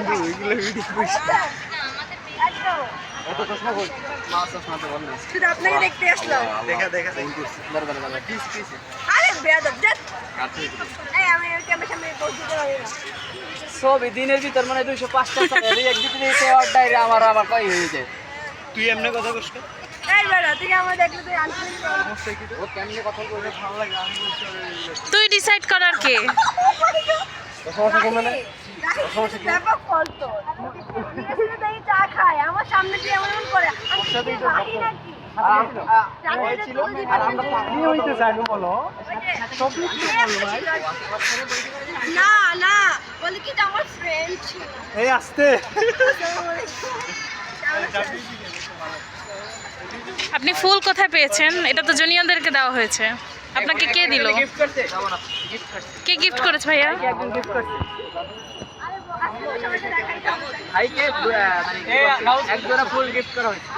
বন্ধু এগুলো ভিডিও। আপনাকে দেখতে আসলাম দেখা দেখা আরে বেয়াদব সব দিনের ভিতর মানে দুইশো পাঁচটা আমার আবার কই হয়ে যায়। তুই এমনি কথা কষ্ট তুই ডিসাইড করার কে? আমার সামনে দিয়ে এমন এমন করে। আমি নাকি? না না বলে কি আমার ফ্রেন্ড ছিল। এই আসতে। আপনি ফুল কোথায় পেয়েছেন? এটা তো জুনিয়রদেরকে দেওয়া হয়েছে। আপনাকে কে দিল? গিফট গিফট করতে কে গিফট করেছে ভাইয়া? ভাইকে মানে এক জোড়া ফুল গিফট করা হয়েছে।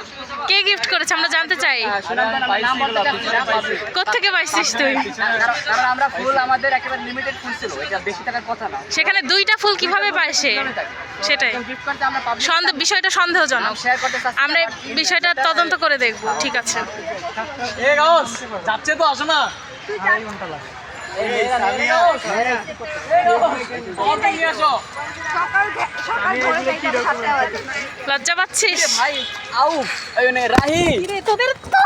কে গিফট করেছে আমরা জানতে চাই। কোত্থেকে পাইছিস তুই? কারণ আমরা ফুল আমাদের একেবারে লিমিটেড ফুল ছিল এটা বেশি টাকার কথা না। সেখানে দুইটা ফুল কীভাবে পায় সে? সেটাই। গিফট করতে আমরা পাবলিক সন্দেহ বিষয়টা সন্দেহজনক। শেয়ার করতে চাচ্ছি আমরা বিষয়টা তদন্ত করে দেখব। ঠিক আছে। যাচ্ছে তো আসো না। তুই জান লজ্জা পাচ্ছিস? ভাই আউ রাহি। তোদের তো